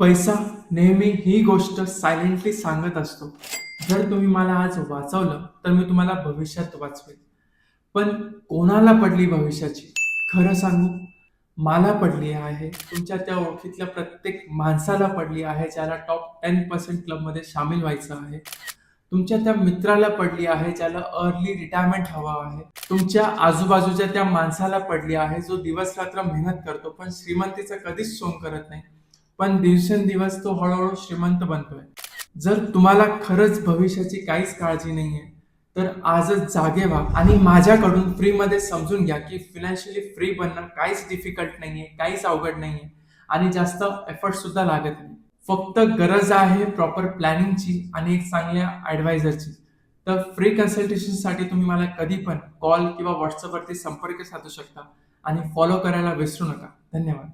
पैसा नेहमी ही गोष्ट सायलेंटली सांगत असतो. जर तुम्ही मला आज वाचवलं तर मी तुम्हाला भविष्यात वाचवेल पण कोणाला पडली भविष्याची? खरं सांगू मला पडली आहे तुमच्या त्या ओळखीतल्या प्रत्येक माणसाला पडली आहे ज्याला टॉप टेन पर्सेंट क्लबमध्ये सामील व्हायचं आहे. तुमच्या त्या मित्राला पडली आहे ज्याला अर्ली रिटायरमेंट हवा आहे. तुमच्या आजूबाजूच्या त्या माणसाला पडली आहे जो दिवस रात्र मेहनत करतो पण श्रीमंतीचं कधीच सोंग करत नाही. पण दिवसेंदिवस तो हळूहळू श्रीमंत बनतोय. जर तुम्हाला खरंच भविष्याची काहीच काळजी नाहीये तर आजच जागे व्हा आणि माझ्याकडून फ्रीमध्ये समजून घ्या की फिनान्शियली फ्री बनणं काहीच डिफिकल्ट नाहीये काहीच अवघड नाहीये आणि जास्त एफर्ट सुद्धा लागत नाही. फक्त गरज आहे प्रॉपर प्लॅनिंगची आणि एक चांगल्या ॲडवायझरची तर फ्री कन्सल्टेशनसाठी तुम्ही मला कधी पण कॉल किंवा व्हॉट्सअपवरती संपर्क साधू शकता आणि फॉलो करायला विसरू नका. धन्यवाद.